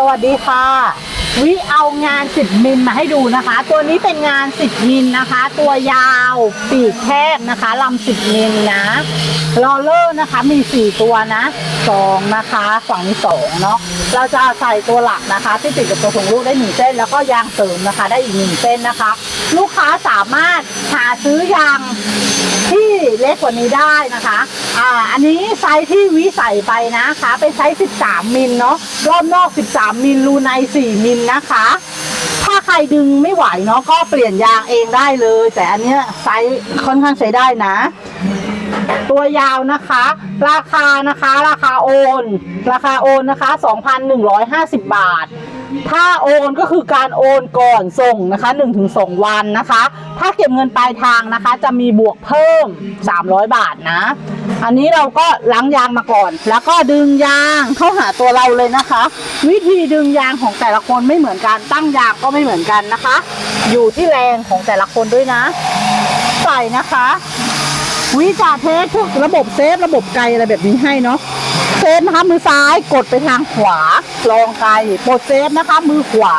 สวัสดีค่ะ วิเอางาน10มิลมาให้ดูนะคะ ตัวนี้เป็นงาน10มิลนะคะ ตัวยาวปีกแคบนะคะลำ10มิลนะลอเลอร์นะคะมี4ตัวนะ2นะคะฝั่งนี้2เนาะเราจะใส่ตัวหลักนะคะ ที่ติดกับตัวของลูกได้1เส้น แล้วก็ยางเสริมนะคะ ได้อีก1เส้นนะคะ ลูกค้าสามารถหาซื้อยาง ที่เล็กกว่านี้ได้นะคะ อ่า อันนี้ไซส์ที่วิใส่ไปนะคะ เป็นไซส์ 13 มิลเนาะ รอบนอก 13 มิล รูใน 4 มิลนะคะ ถ้าใครดึงไม่ไหวเนาะ ก็เปลี่ยนยางเองได้เลย แต่อันเนี้ยไซส์ค่อนข้างใช้ได้นะ ตัวยาวนะคะ ราคานะคะ ราคาโอน ราคาโอนนะคะ 2,150 บาท ถ้าโอนก็คือการโอนก่อนส่งนะคะ1-2 วันนะคะ ถ้าเก็บเงินปลายทางนะคะ จะมีบวกเพิ่ม 300 บาทนะ อันนี้เราก็ล้างยางมาก่อน แล้วก็ดึงยางเข้าหาตัวเราเลยนะคะ วิธีดึงยางของแต่ละคนไม่เหมือนกันตั้งยางก็ไม่เหมือนกันนะคะ อยู่ที่แรงของแต่ละคนด้วยนะ ใส่นะคะวิจาเทสพวกระบบเซฟระบบไกลอะไรแบบนี้ให้เนาะ เซฟนะคะมือซ้ายกดไปทางขวาลองไกลกดเซฟนะคะ มือขวา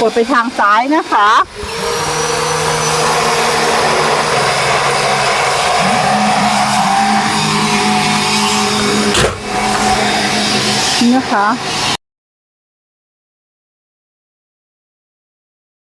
กดไปทางซ้ายนะคะนะคะ